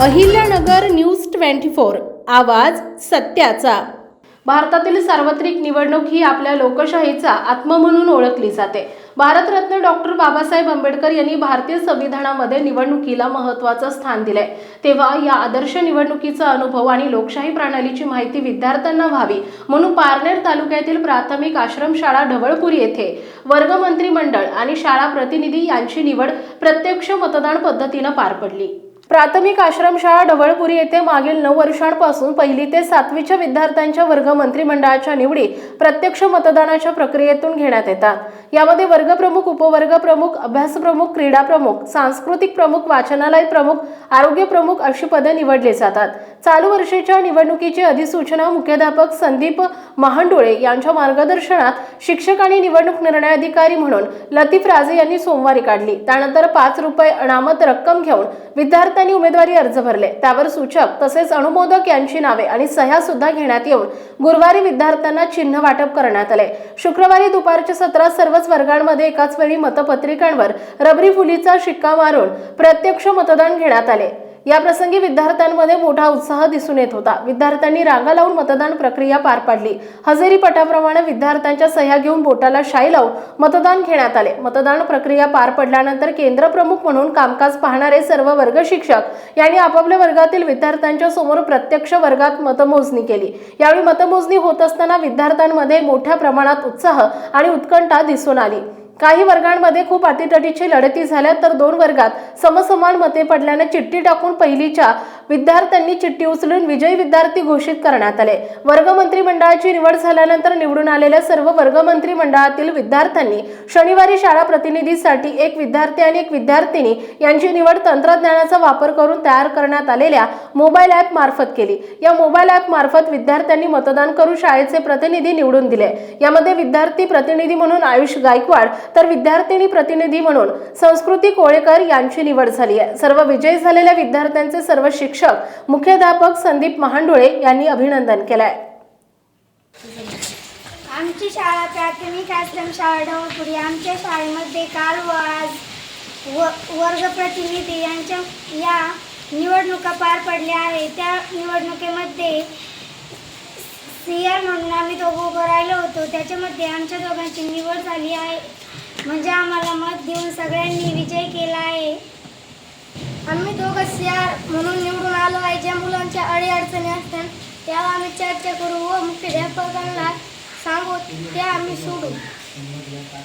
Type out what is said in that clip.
Ahilyanagar news twenty four आवाज सत्याचा. भारतातील सार्वत्रिक निवडणूक ही आपल्या लोकशाहीचा आत्मा म्हणून ओळखली जाते. भारतरत्न डॉक्टर बाबासाहेब आंबेडकर यांनी भारतीय संविधानामध्ये निवडणुकीला महत्त्वाचं स्थान दिलंय. तेव्हा या आदर्श निवडणुकीचा अनुभव आणि लोकशाही प्रणालीची माहिती विद्यार्थ्यांना व्हावी म्हणून पारनेर तालुक्यातील प्राथमिक आश्रमशाळा ढवळपूर येथे वर्ग मंत्रिमंडळ आणि शाळा प्रतिनिधी यांची निवड प्रत्यक्ष मतदान पद्धतीनं पार पडली. प्राथमिक आश्रमशाळा ढवळपुरी येथे मागील नऊ वर्षांपासून पहिली ते सातवीच्या विद्यार्थ्यांच्या वर्ग मंत्रिमंडळाच्या निवडी प्रत्यक्ष मतदानाच्या प्रक्रियेतून घेण्यात येतात. यामध्ये वर्गप्रमुख उपवर्ग प्रमुख अभ्यास प्रमुख क्रीडा प्रमुख सांस्कृतिक प्रमुख वाचनालय प्रमुख आरोग्य प्रमुख अशी पदे निवडली जातात. चालू वर्षीच्या निवडणुकीची अधिसूचना मुख्याध्यापक संदीप महांडोळे यांच्या मार्गदर्शनात शिक्षक आणि निवडणूक निर्णय अधिकारी म्हणून लतीफ राजे यांनी सोमवारी काढली. त्यानंतर पाच रुपये अनामत रक्कम घेऊन त्यांनी उमेदवारी अर्ज भरले. त्यावर सूचक तसेच अनुमोदक यांची नावे आणि सह्या सुद्धा घेण्यात येऊन गुरुवारी विद्यार्थ्यांना चिन्ह वाटप करण्यात आले. शुक्रवारी दुपारच्या सत्रात सर्वच वर्गांमध्ये एकाच वेळी मतपत्रिकांवर रबरी फुलीचा शिक्का मारून प्रत्यक्ष मतदान घेण्यात आले. याप्रसंगी विद्यार्थ्यांमध्ये मोठा उत्साह दिसून येत होता. विद्यार्थ्यांनी रांगा लावून मतदान प्रक्रिया पार पाडली. हजेरी पटाप्रमाणे विद्यार्थ्यांच्या सह्या घेऊन बोटाला शाई लावून मतदान घेण्यात आले. मतदान प्रक्रिया पार पडल्यानंतर केंद्र प्रमुख म्हणून कामकाज पाहणारे सर्व वर्ग शिक्षक यांनी आपापल्या वर्गातील विद्यार्थ्यांच्या समोर प्रत्यक्ष वर्गात मतमोजणी केली. यावेळी मतमोजणी होत असताना विद्यार्थ्यांमध्ये मोठ्या प्रमाणात उत्साह आणि उत्कंठा दिसून आली. काही वर्गांमध्ये खूप अटीतटीची लढती झाल्या तर दोन वर्गात समसमान मते पडल्याने चिठ्ठी टाकून पहिलीच्या विद्यार्थ्यांनी चिठ्ठी उचलून विजयी विद्यार्थी घोषित करण्यात आले. वर्ग मंत्रिमंडळाची निवड झाल्यानंतर निवडून आलेल्या सर्व वर्ग मंत्रिमंडळातील विद्यार्थ्यांनी शनिवारी शाळा प्रतिनिधीसाठी एक विद्यार्थी आणि एक विद्यार्थिनी यांची निवड तंत्रज्ञानाचा वापर करून तयार करण्यात आलेल्या मोबाईल ॲप मार्फत केली. या मोबाईल ॲप मार्फत विद्यार्थ्यांनी मतदान करून शाळेचे प्रतिनिधी निवडून दिले. यामध्ये विद्यार्थी प्रतिनिधी म्हणून आयुष गायकवाड तर विद्यार्थिनी प्रतिनिधी म्हणून संस्कृती कोळेकर यांची निवड झाली आहे. सर्व विजयी झालेल्या विद्यार्थ्यांचे सर्व शिक्षक मुख्याध्यापक संदीप महांडुळे यांनी अभिनंदन केलं आहे आमची शाळा प्राथमिक आश्रम शाळा ढवळपुरी आमच्या शाळेमध्ये काल व आज व वर्गप्रतिनिधी यांच्या या निवडणुका पार पडल्या आहेत. त्या निवडणुकीमध्ये सी आर म्हणून आम्ही दोघं उभं राहिलो होतो. त्याच्यामध्ये आमच्या दोघांची निवड झाली आहे. म्हणजे आम्हाला मत देऊन सगळ्यांनी विजय केला आहे. आम्ही दोघं सी आर म्हणून निवडून आलो आहे. ज्या मुलांच्या अडीअडचणी असतात त्यावर आम्ही चर्चा करू व मुख्याध्यापकांना सांगू. ते आम्ही सोडू.